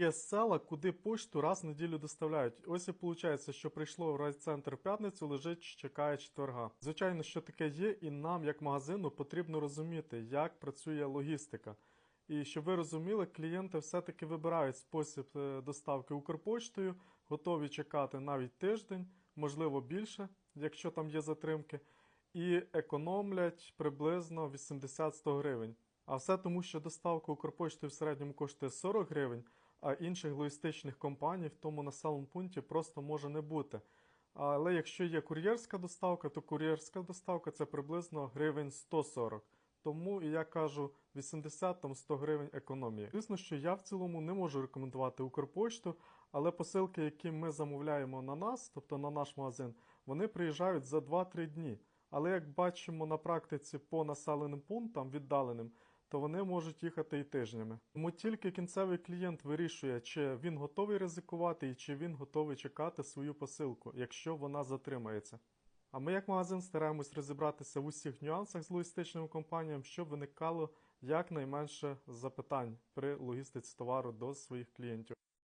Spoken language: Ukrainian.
Є села, куди пошту раз в неділю доставляють. Ось і виходить, що прийшло в райцентр в п'ятницю, лежить, чекає четверга. Звичайно, що таке є, і нам, як магазину, потрібно розуміти, як працює логістика. І щоб ви розуміли, клієнти все-таки вибирають спосіб е, доставки Укрпоштою, готові чекати навіть тиждень, можливо більше, якщо там є затримки, і економлять приблизно 80-100 гривень. А все тому, що доставка Укрпоштою в середньому коштує 40 гривень, а інших логістичних компаній в тому населеному пункті просто може не бути. Але якщо є кур'єрська доставка, то кур'єрська доставка це приблизно гривень 140. Тому і я кажу 80-100 гривень економії. Звісно, що я в цілому не можу рекомендувати Укрпошту, але посилки, які ми замовляємо на нас, тобто на наш магазин, вони приїжджають за 2-3 дні. Але як бачимо на практиці по населеним пунктам віддаленим, то вони можуть їхати і тижнями. Тому тільки кінцевий клієнт вирішує, чи він готовий ризикувати і чи він готовий чекати свою посилку, якщо вона затримається. А ми, як магазин, стараємось розібратися в усіх нюансах з логістичними компаніями, щоб виникало якнайменше запитань при логістиці товару до своїх клієнтів.